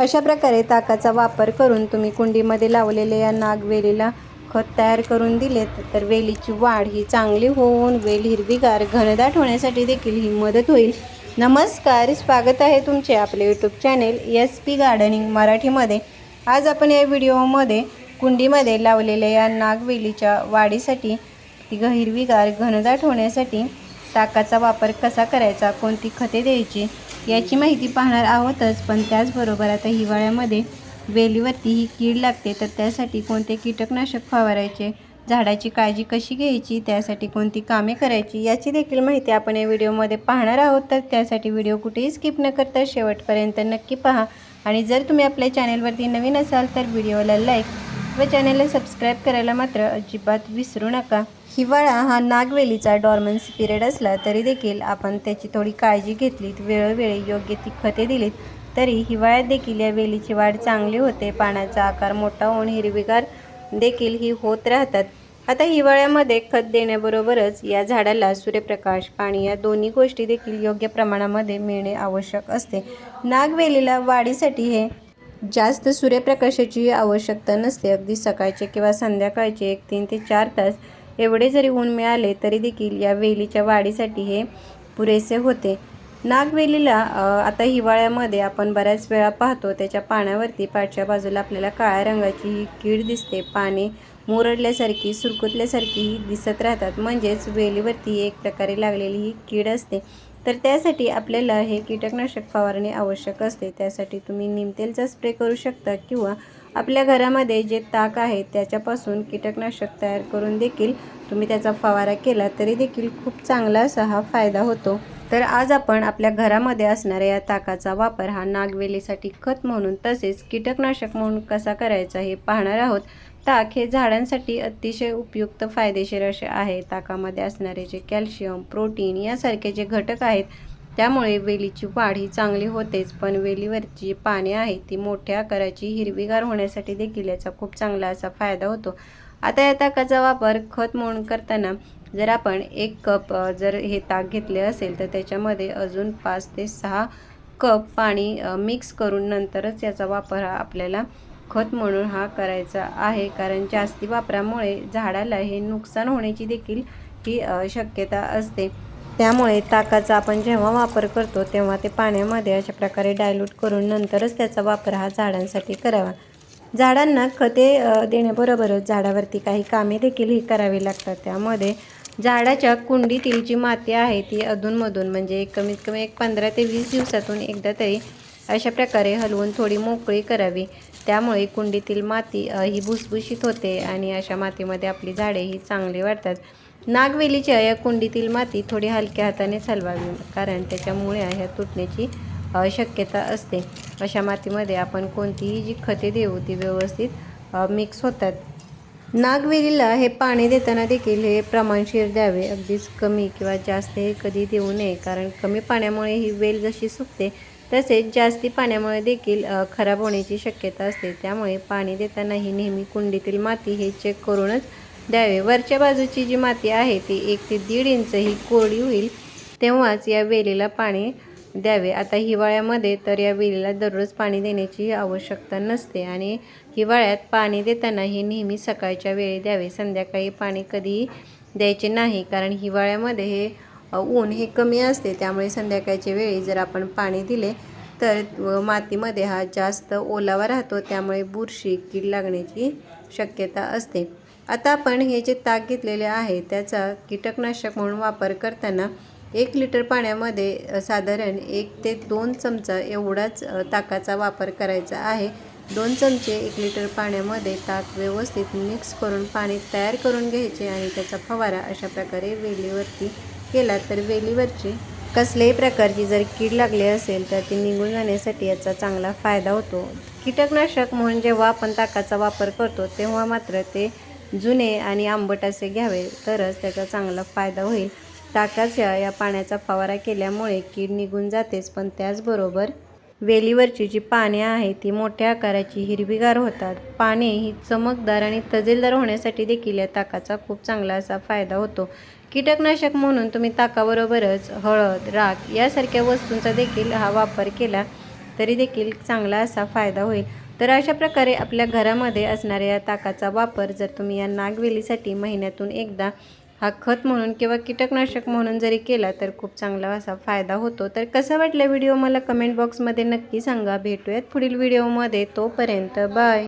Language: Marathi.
अशा प्रकारे ताकाचा वापर करून तुम्ही कुंडीमध्ये लावलेल्या या नागवेलीला खत तयार करून दिलेत. तर वेलीची वाढ ही चांगली होऊन वेल हिरवीगार घनदाट होण्यासाठी देखील ही मदत होईल. नमस्कार स्वागत आहे तुमचे आपले YouTube channel S P gardening मराठीमध्ये. आज आपण या व्हिडिओमध्ये कुंडीमध्ये लावलेल्या या नागवेलीच्या वाढीसाठी ती ग हिरवीगार घनदाट होण्यासाठी ताकाचा वापर कसा करायचा कोणती खते द्यायची याची माहिती पाहणार आहोतच. पण त्याचबरोबर आता हिवाळ्यामध्ये वेलीवरती ही कीड लागते तर त्यासाठी कोणते कीटकनाशक फवारायचे झाडाची काळजी कशी घ्यायची त्यासाठी कोणती कामे करायची याची देखील माहिती आपण या व्हिडिओमध्ये पाहणार आहोत. तर त्यासाठी व्हिडिओ कुठेही स्किप न करता शेवटपर्यंत नक्की पहा. आणि जर तुम्ही आपल्या चॅनेलवरती नवीन असाल तर व्हिडिओला लाईक व चॅनलला सबस्क्राईब करायला मात्र अजिबात विसरू नका. हिवाळा हा नागवेलीचा डॉर्मन्स पिरियड असला तरी देखील आपण त्याची थोडी काळजी घेतलीत वेळोवेळी योग्य ती खते दिलीत तरी हिवाळ्यात देखील या वेलीची वाढ चांगली होते. पानाचा आकार मोठा होऊन हिरवीगार देखील ही होत राहतात. आता हिवाळ्यामध्ये खत देण्याबरोबरच या झाडाला सूर्यप्रकाश पाणी या दोन्ही गोष्टी देखील योग्य प्रमाणामध्ये मिळणे आवश्यक असते. नागवेलीला वाढीसाठी हे जास्त सूर्यप्रकाशाची आवश्यकता नसते. अगदी सकाळचे किंवा संध्याकाळचे एक तीन ते चार तास एवढे जरी ऊन मिळाले तरी देखील या वेलीच्या वाढीसाठी हे पुरेसे होते. नागवेलीला आता हिवाळ्यामध्ये आपण बऱ्याच वेळा पाहतो त्याच्या पाण्यावरती पाठच्या बाजूला आपल्याला काळ्या रंगाची ही कीड दिसते. पाने मुरडल्यासारखी सुरकुतल्यासारखी ही दिसत राहतात. म्हणजेच वेलीवरती एक प्रकारे लागलेली ही कीड असते. तर त्यासाठी आपल्याला हे कीटकनाशक फवारणे आवश्यक असते. त्यासाठी तुम्ही निमतेलचा स्प्रे करू शकता किंवा आपल्या घरामध्ये जे ताक आहे त्याच्यापासून कीटकनाशक तयार करून देखील तुम्ही त्याचा फवारा केला तरी देखील खूप चांगला असा हा फायदा होतो. तर आज आपण आपल्या घरामध्ये असणाऱ्या या ताकाचा वापर हा नागवेलीसाठी खत म्हणून तसेच कीटकनाशक म्हणून कसा करायचा हे पाहणार आहोत. ताक हे झाडांसाठी अतिशय उपयुक्त फायदेशीर असे आहे. ताकामध्ये असणारे जे कॅल्शियम प्रोटीन यासारखे जे घटक आहेत त्यामुळे वेलीची वाढ ही चांगली होतेच. पण वेलीवरची जी पाने आहेत ती मोठ्या आकाराची हिरवीगार होण्यासाठी देखील याचा खूप चांगला असा फायदा होतो. आता या ताकाचा वापर खत म्हणून करताना जर आपण एक कप जर हे ताक घेतले असेल तर त्याच्यामध्ये अजून पाच ते सहा कप पाणी मिक्स करून नंतरच याचा वापर हा आपल्याला खत म्हणून हा करायचा आहे. कारण जास्ती वापरामुळे झाडाला हे नुकसान होण्याची देखील ही शक्यता असते. त्यामुळे ताकाचा आपण जेव्हा वापर करतो तेव्हा ते पाण्यामध्ये अशा प्रकारे डायल्यूट करून नंतरच त्याचा वापर हा झाडांसाठी करावा. झाडांना खते देण्याबरोबरच झाडावरती काही कामे देखील ही करावी लागतात. त्यामध्ये झाडाच्या कुंडीतील जी माती आहे ती अधूनमधून म्हणजे कमीत कमी एक पंधरा ते वीस दिवसातून एकदा तरी अशा प्रकारे हलवून थोडी मोकळी करावी. त्यामुळे कुंडीतील माती ही भुसभुशीत होते आणि अशा मातीमध्ये आपली झाडे ही चांगली वाढतात. नागवेलीच्या या कुंडीतील माती थोडी हलक्या हाताने हलवावी कारण त्याच्यामुळे ह्या तुटण्याची शक्यता असते. अशा मातीमध्ये आपण कोणतीही जी खते देऊ ती व्यवस्थित मिक्स होतात. नागवेलीला हे पाणी देताना देखील हे प्रमाणशीर द्यावे. अगदीच कमी किंवा जास्त हे कधी देऊ नये कारण कमी पाण्यामुळे ही वेल जशी सुकते तसेच जास्ती पाण्यामुळे देखील खराब होण्याची शक्यता असते. त्यामुळे पाणी देतानाही नेहमी कुंडीतील माती हे चेक करूनच द्यावे. वरच्या बाजूची जी माती आहे ती एक ते दीड इंच ही कोरडी होईल तेव्हाच या वेलीला पाणी द्यावे. आता हिवाळ्यामध्ये तर या वेलीला दररोज पाणी देण्याची आवश्यकता नसते आणि हिवाळ्यात पाणी देताना हे नेहमी सकाळच्या वेळी द्यावे. संध्याकाळी पाणी कधीही द्यायचे नाही कारण हिवाळ्यामध्ये हे ऊन हे कमी असते त्यामुळे संध्याकाळच्या वेळी जर आपण पाणी दिले तर व मातीमध्ये हा जास्त ओलावा राहतो त्यामुळे बुरशी कीड लागण्याची शक्यता असते. आता आपण हे जे ताक घेतलेले आहे त्याचा कीटकनाशक म्हणून वापर करताना एक लिटर पाण्यामध्ये साधारण एक ते दोन चमचा एवढाच ताकाचा वापर करायचा आहे. दोन चमचे एक लिटर पाण्यामध्ये ताक व्यवस्थित मिक्स करून पाणी तयार करून घ्यायचे आणि त्याचा फवारा अशा प्रकारे वेलीवरती केला तर वेलीवरची कसल्याही प्रकारची जर कीड लागली असेल तर ती निघून जाण्यासाठी याचा चांगला फायदा होतो. कीटकनाशक म्हणून जेव्हा आपण ताकाचा वापर करतो तेव्हा मात्र ते जुने आणि आंबट असे घ्यावे तरच त्याचा चांगला फायदा होईल. ताकाच्या या पाण्याचा फवारा केल्यामुळे कीड निघून जातेच पण त्याचबरोबर वेलीवरची जी पाने आहेत ती मोठ्या आकाराची हिरवीगार होतात. पाने ही चमकदार आणि तजेलदार होण्यासाठी देखील या ताकाचा खूप चांगला असा फायदा होतो. कीटकनाशक म्हणून तुम्ही ताकाबरोबरच हळद राख यासारख्या वस्तूंचा देखील हा वापर केला तरी देखील चांगला असा फायदा होईल. तर अशा प्रकारे आपल्या घरामध्ये असणाऱ्या या ताकाचा वापर जर तुम्ही या नागवेलीसाठी महिन्यातून एकदा हा खत म्हणून किंवा कीटकनाशक म्हणून जरी केला तर खूप चांगला असा फायदा होतो. तर कसा वाटला व्हिडिओ मला कमेंट बॉक्समध्ये नक्की सांगा. भेटूयात पुढील व्हिडिओमध्ये. तोपर्यंत बाय.